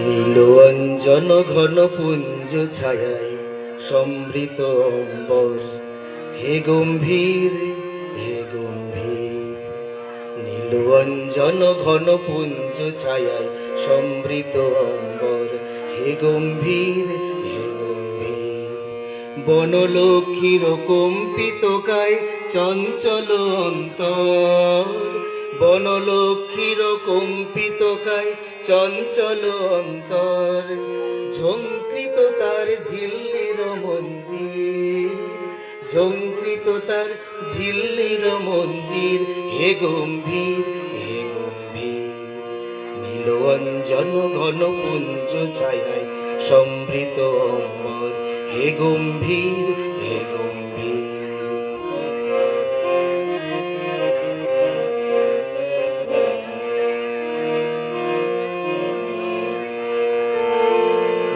নীল অঞ্জন ঘন পুঞ্জ ছায়ায় সমৃত অম্বর। হে গম্ভীর হে গম্ভীর নীল অঞ্জন ঘন পুঞ্জ ছায়ায় সমৃত অম্বর। হে গম্ভীর হে গম্ভীর বনলক্ষ্মীর কম্পিত কায় চঞ্চল অন্তর। বনলক্ষ্মীর কম্পিত কায় চঞ্চল অন্তর ঝঙ্কৃত তার ঝিল্লির মঞ্জির। ঝঙ্কৃত তার ঝিল্লির মঞ্জির, হে গম্ভীর হে গম্ভীর। নীল অঞ্জন ঘন পুঞ্জ ছায়ায় সমৃত অম্বর, হে গম্ভীর হে গম্ভীর।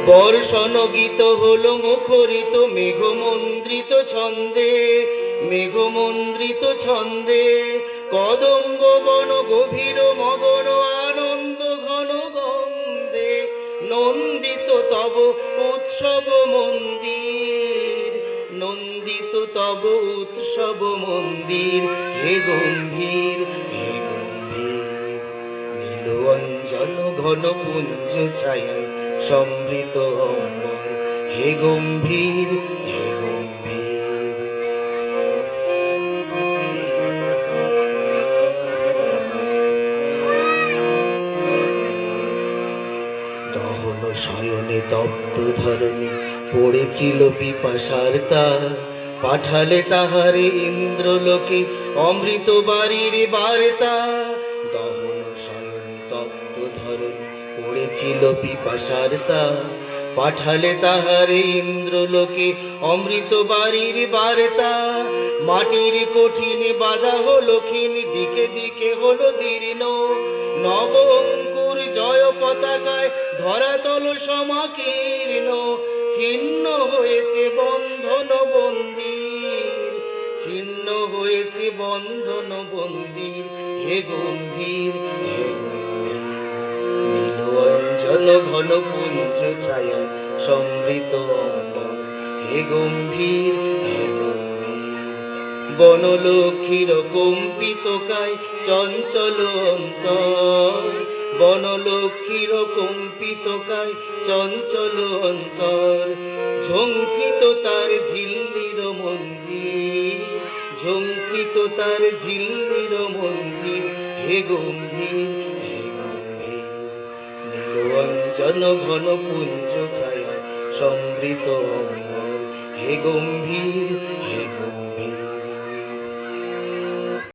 বর্ষণ গীত হলো মুখরিত মেঘমন্দ্রিত ছন্দে মেঘমন্দ্রিত ছন্দে। কদম্ব, বন, গভীর, মগন, আনন্দ, ঘন গন্ধে নন্দিত তব উৎসব মন্দির, নন্দিত তব উৎসব মন্দির। হে গম্ভীর হে গম্ভীর, নীল অঞ্জন, ঘন পুঞ্জ ছায়ায় সমৃত হে গম্ভীর শয়নে তপ্ত ধরণী পড়েছিল পিপাসার তা পাঠালে তাহারে ইন্দ্রলোকে অমৃত বাড়ির বার্তা। ধরণী পড়েছিল পিপাসার পাঠালে তাহারে ইন্দ্রলোকে অমৃত বাড়ির বার্তা। মাটির কঠিন বাধা হলো ক্ষীণ, দিকে দিকে হলো দীর্ণ নব অঙ্কুর জয় পতাকায় ধরাতল সমাকীর্ণ। ছিন্ন হয়েছে বন্ধন বন্দির, ছিন্ন হয়েছে বন্ধন বন্দির। হে গম্ভীর, হে ঘন পুঞ্জ ছায়া সমৃত অম্বর হে গম্ভীর হে গম্ভীর কায় চঞ্চল অন্তর। বনলক্ষ্মীর কম্পিত কায় চঞ্চল অন্তর। ঝঙ্কৃত তার ঝিল্লির মঞ্জির। ঝঙ্কৃত তার ঝিল্লির মঞ্জির। হে গম্ভীর অঞ্জন ঘন পুঞ্জ ছায় সমৃত হে গম্ভীর